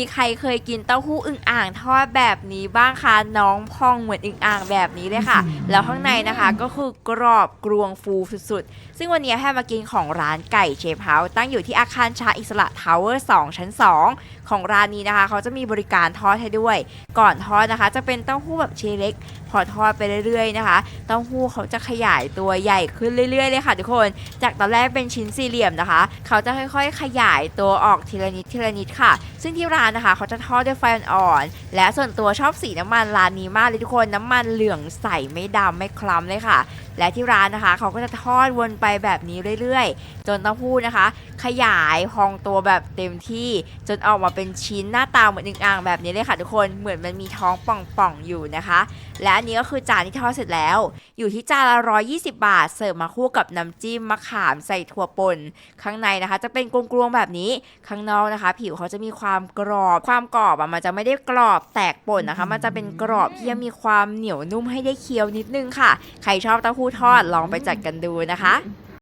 มีใครเคยกินเต้าหู้อึ่งอ่างทอดแบบนี้บ้างคะน้องพองเหมือนอึ่งอ่างแบบนี้เลยค่ะ แล้วข้างในนะคะก็คือกรอบกรวงฟูสุดๆ ซึ่งวันนี้ให้มากินของร้านไก่เชฟเฮาส์ตั้งอยู่ที่อาคารชาอิสระทาวเวอร์ 2 ชั้น 2 ของร้านนี้นะคะ เขาจะมีบริการทอดให้ด้วย ก่อนทอดนะคะ จะเป็นเต้าหู้แบบชิ้นเล็ก พอทอดไปเรื่อยๆนะคะเต้าหู้เขาจะขยายตัวใหญ่ขึ้นเรื่อยๆเลยค่ะทุกคน จากตอนแรกเป็นชิ้นสี่เหลี่ยมนะคะ เขาจะค่อยๆ ขยายตัวออกทีละนิดทีละนิดค่ะ ซึ่งที่ร้านนะคะเขาจะทอดด้วยไฟอ่อนๆและส่วนตัวชอบสีน้ำมันร้านนี้มากเลยทุกคนน้ำมันเหลืองใสไม่ดำไม่คล้ำเลยค่ะ และที่ร้านนะคะเขาก็จะทอดวนไปแบบนี้เรื่อยๆ จนเต้าหู้นะคะ ขยายพองตัวแบบเต็มที่จนออกมาเป็นชิ้นหน้าตาเหมือนอึ่งอ่างแบบนี้เลยค่ะทุกคนเหมือนมันมีท้องป่องๆอยู่นะคะ และอันนี้ก็คือจานที่ทอดเสร็จแล้ว อยู่ที่จานละ120 บาท เสิร์ฟมาคู่กับน้ำจิ้มมะขามใส่ถั่วป่นข้างในนะคะ จะเป็นกลวงๆแบบนี้ข้างนอกนะคะ ผิวเขาจะมีความกรอบความกรอบอะมันจะไม่ได้กรอบแตกป่นนะคะ มันจะเป็นกรอบที่ยังมีความเหนียวนุ่มให้ได้เคี้ยวนิดนึงค่ะ ใครชอบเต้าหู้ทอดลองไปจัดกันดูนะคะ